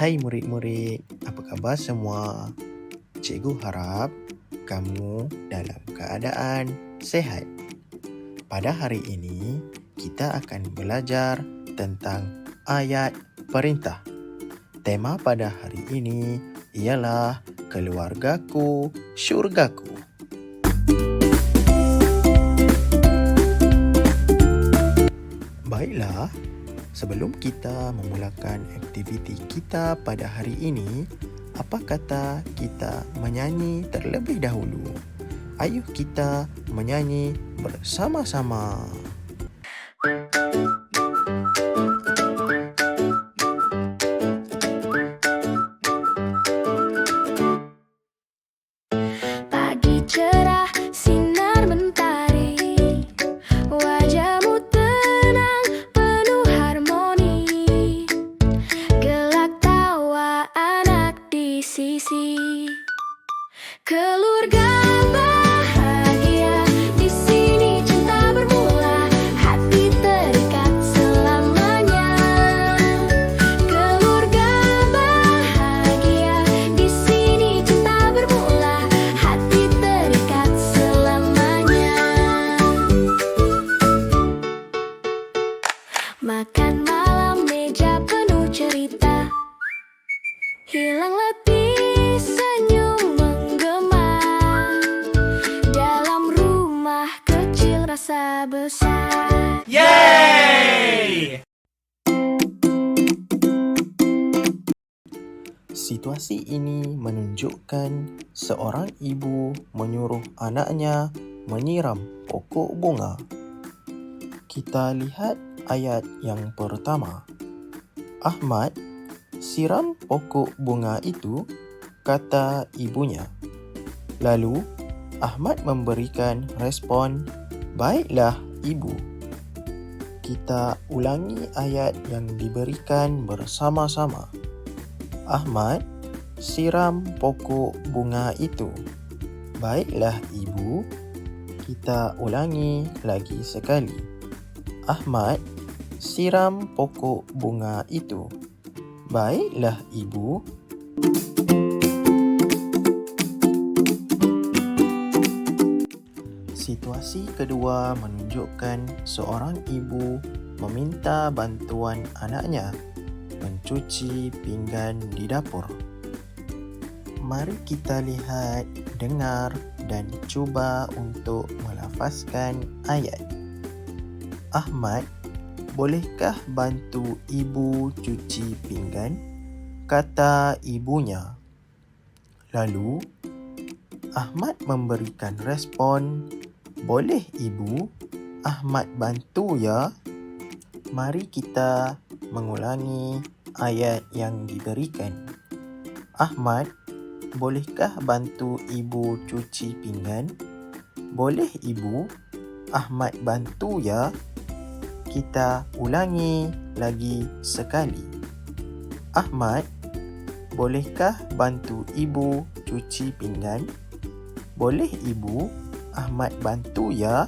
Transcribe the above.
Hai murid-murid, apa khabar semua? Cikgu harap kamu dalam keadaan sehat. Pada hari ini, kita akan belajar tentang ayat perintah. Tema pada hari ini ialah keluargaku, syurgaku. Baiklah, sebelum kita memulakan aktiviti kita pada hari ini, apa kata kita menyanyi terlebih dahulu? Ayuh kita menyanyi bersama-sama. Cerah sinar mentari Wajahmu tenang Keluarga bahagia di sini cinta bermula hati terikat selamanya. Keluarga bahagia di sini cinta bermula hati terikat selamanya. Makan malam meja penuh cerita Hilang letih rasa besar Situasi ini menunjukkan seorang ibu menyuruh anaknya menyiram pokok bunga. Kita lihat ayat yang pertama. Ahmad, siram pokok bunga itu, kata ibunya. Lalu, Ahmad memberikan respon, baiklah ibu. Kita ulangi ayat yang diberikan bersama-sama. Ahmad, siram pokok bunga itu. Baiklah ibu. Kita ulangi lagi sekali. Ahmad, siram pokok bunga itu. Baiklah ibu. Situasi kedua menunjukkan seorang ibu meminta bantuan anaknya mencuci pinggan di dapur. Mari kita lihat, dengar dan cuba untuk melafazkan ayat. Ahmad, bolehkah bantu ibu cuci pinggan? Kata ibunya. Lalu, Ahmad memberikan respon, boleh ibu, Ahmad bantu ya. Mari kita mengulangi ayat yang diberikan. Ahmad, bolehkah bantu ibu cuci pinggan? Boleh ibu, Ahmad bantu ya. Kita ulangi lagi sekali. Ahmad, bolehkah bantu ibu cuci pinggan? Boleh ibu, Ahmad bantu ya.